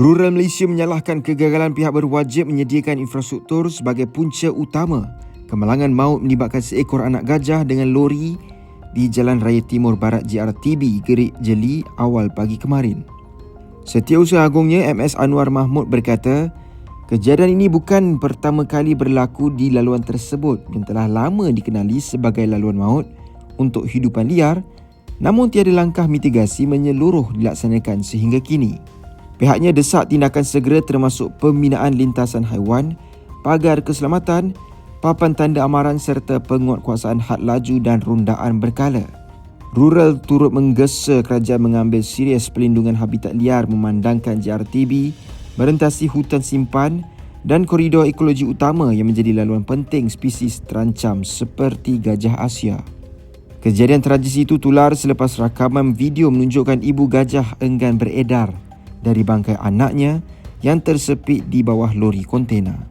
Rural Malaysia menyalahkan kegagalan pihak berwajib menyediakan infrastruktur sebagai punca utama kemalangan maut melibatkan seekor anak gajah dengan lori di Jalan Raya Timur Barat JRTB Gerik Jeli awal pagi kemarin. Setiausaha Agungnya MS Anwar Mahmud berkata, kejadian ini bukan pertama kali berlaku di laluan tersebut yang telah lama dikenali sebagai laluan maut untuk hidupan liar namun tiada langkah mitigasi menyeluruh dilaksanakan sehingga kini. Pihaknya desak tindakan segera termasuk pembinaan lintasan haiwan, pagar keselamatan, papan tanda amaran serta penguatkuasaan had laju dan rundaan berkala. Rural turut menggesa kerajaan mengambil serius pelindungan habitat liar memandangkan JRTB merentasi hutan simpan dan koridor ekologi utama yang menjadi laluan penting spesies terancam seperti gajah Asia. Kejadian tragis itu tular selepas rakaman video menunjukkan ibu gajah enggan beredar dari bangkai anaknya yang tersepit di bawah lori kontena.